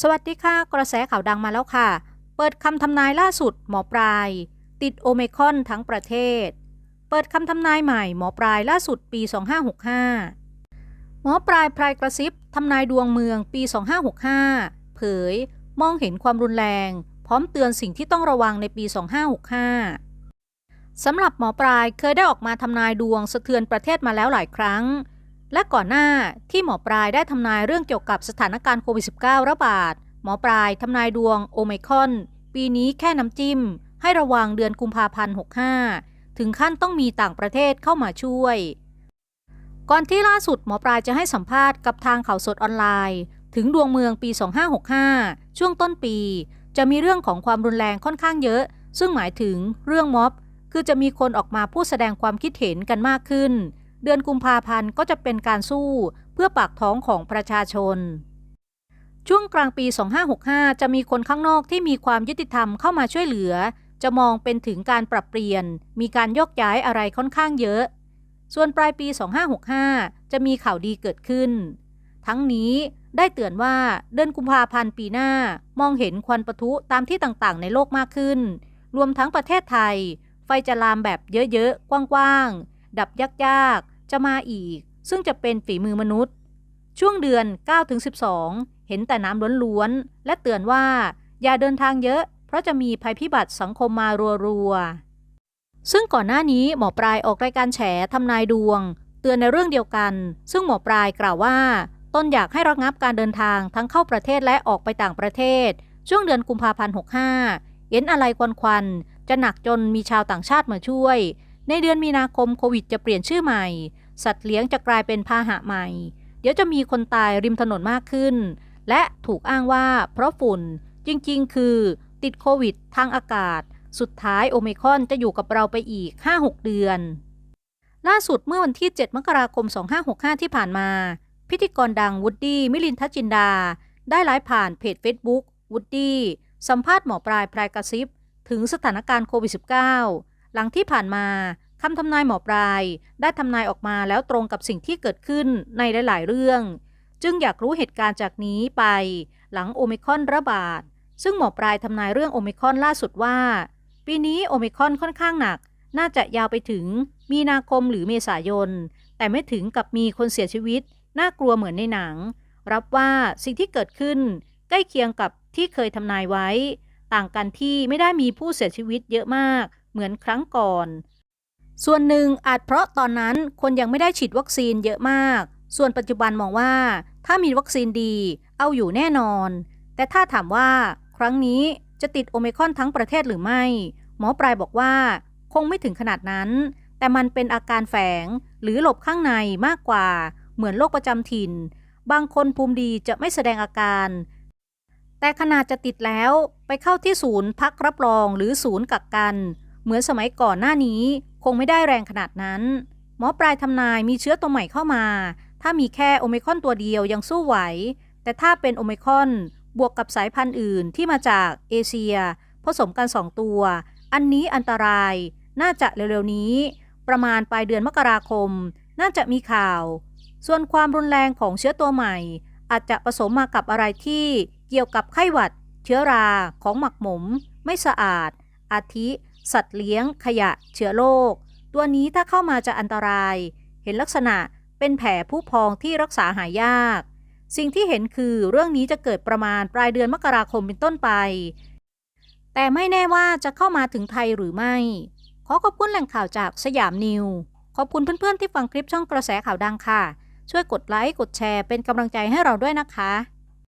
สวัสดีค่ะ กระแสข่าวดังมาแล้วค่ะ เปิดคำทำนายล่าสุดหมอปลาย ติดโอเมคอนทั้งประเทศ เปิดคำทำนายใหม่หมอปลายล่าสุดปี 2565 หมอปลายพลายกระซิบทำนายดวงเมืองปี 2565 เผย มองเห็นความรุนแรง พร้อมเตือนสิ่งที่ต้องระวังในปี 2565สำหรับหมอปลายเคยได้ออกมาทำนายดวงสะเทือนประเทศมาแล้วหลายครั้ง และก่อนหน้าที่หมอปลายได้ทำนายเรื่องเกี่ยวกับสถานการณ์โควิด -19 ระบาด หมอปลายทำนายดวงโอมคอน ปีนี้แค่น้ำจิ้ม ให้ระวังเดือนกุมภาพันธ์ 65 ถึงขั้นต้องมีต่างประเทศเข้ามาช่วย ก่อนที่ล่าสุดหมอปลายจะให้สัมภาษณ์กับทางข่าวสดออนไลน์ ถึงดวงเมืองปี 2565 ช่วงต้นปี จะมีเรื่องของความรุนแรงค่อนข้างเยอะ ซึ่งหมายถึงเรื่องม็อบ คือจะมีคนออกมาพูดแสดงความคิดเห็นกันมากขึ้น เดือนกุมภาพันธ์ก็จะเป็นการสู้เพื่อปากท้องของประชาชน ช่วงกลางปี 2565 จะมีคนข้างนอกที่มีความยุติธรรมเข้ามาช่วยเหลือ จะมองเป็นถึงการปรับเปลี่ยน มีการยกย้ายอะไรค่อนข้างเยอะ ส่วนปลายปี 2565 จะมีข่าวดีเกิดขึ้น ทั้งนี้ได้เตือนว่าเดือนกุมภาพันธ์ปีหน้ามองเห็นควันปะทุตามที่ต่างๆ ในโลกมากขึ้น รวมทั้งประเทศไทย ไฟจะลามแบบเยอะๆ กว้างๆ ดับยากๆ จะมาอีก ซึ่งจะเป็นฝีมือมนุษย์ ช่วงเดือน 9-12 เห็นแต่น้ำล้วนๆ และเตือนว่า อย่าเดินทางเยอะ เพราะจะมีภัยพิบัติสังคมมารัวๆ ซึ่งก่อนหน้านี้หมอปลายออกรายการแฉทำนายดวง เตือนในเรื่องเดียวกัน ซึ่งหมอปลายกล่าวว่าต้นอยากให้ระงับการเดินทางทั้งเข้าประเทศและออกไปต่างประเทศ ช่วงเดือนกุมภาพันธ์ 65 เห็นอะไรควันๆจะหนักจนมีชาวต่างชาติมาช่วย ในเดือนมีนาคมโควิดจะเปลี่ยนชื่อใหม่ สัตว์เลี้ยงจะกลายเป็นพาหะใหม่ เดี๋ยวจะมีคนตายริมถนนมากขึ้น และถูกอ้างว่าเพราะฝุ่นจริงๆ คือติดโควิดทางอากาศ สุดท้ายโอเมคอนจะอยู่กับเราไปอีก 5-6 เดือน ล่าสุดเมื่อวันที่ 7 มกราคม 2565 ที่ผ่านมา พิธีกรดังวูดดี้มิลินทัชจินดา ได้ไลฟ์ผ่านเพจ Facebook วูดดี้สัมภาษณ์หมอปลายพลายกระซิบ ถึงสถานการณ์โควิด -19 หลังที่ผ่านมา คำทำนายหมอปลาย ได้ทำนายออกมาแล้วตรงกับสิ่งที่เกิดขึ้นในหลาย ๆ เรื่อง จึงอยากรู้เหตุการณ์จากนี้ไป หลังโอมิคอนระบาด ซึ่งหมอปลายทำนายเรื่องโอมิคอนล่าสุดว่า ปีนี้โอมิคอนค่อนข้างหนัก น่าจะยาวไปถึงมีนาคมหรือเมษายน แต่ไม่ถึงกับมีคนเสียชีวิต น่ากลัวเหมือนในหนัง รับว่าสิ่งที่เกิดขึ้น ใกล้เคียงกับที่เคยทำนายไว้ ต่างกันที่ไม่ได้มีผู้เสียชีวิตเยอะมาก เหมือนครั้งก่อน ส่วนหนึ่งอาจเพราะตอนนั้นคนยังไม่ได้ฉีดวัคซีนเยอะมาก ส่วนปัจจุบันมองว่าถ้ามีวัคซีนดีเอาอยู่แน่นอน แต่ถ้าถามว่าครั้งนี้จะติดโอเมครอนทั้งประเทศหรือไม่ หมอปลายบอกว่า คงไม่ถึงขนาดนั้น แต่มันเป็นอาการแฝงหรือหลบข้างในมากกว่า เหมือนโรคประจำถิ่น บางคนภูมิดีจะไม่แสดงอาการ แต่ขนาดจะติดแล้วไปเข้าที่ศูนย์พักรับรองหรือศูนย์กักกัน เหมือนสมัยก่อนหน้านี้ คงไม่ได้แรงขนาดนั้น หมอปลายทำนายมีเชื้อตัวใหม่เข้ามา ถ้ามีแค่โอมิคอนตัวเดียวยังสู้ไหว แต่ถ้าเป็นโอมิคอนบวกกับสายพันธุ์อื่นที่มาจากเอเชีย ผสมกันสองตัว อันนี้อันตราย น่าจะเร็วๆนี้ ประมาณปลายเดือนมกราคม น่าจะมีข่าว ส่วนความรุนแรงของเชื้อตัวใหม่ อาจจะผสมมากับอะไรที่เกี่ยวกับไข้หวัด เชื้อราของหมักหมม ไม่สะอาด อาทิ สัตว์เลี้ยง ขยะ เชื้อโรคตัวนี้ถ้าเข้ามาจะอันตราย เห็นลักษณะเป็นแผลผู้พองที่รักษาหายาก สิ่งที่เห็นคือเรื่องนี้จะเกิดประมาณปลายเดือนมกราคมเป็นต้นไป แต่ไม่แน่ว่าจะเข้ามาถึงไทยหรือไม่ ขอขอบคุณแหล่งข่าวจากสยามนิว ขอบคุณเพื่อนๆที่ฟังคลิปช่องกระแสข่าวดังค่ะ ช่วยกดไลค์ กดแชร์เป็นกำลังใจให้เราด้วยนะคะ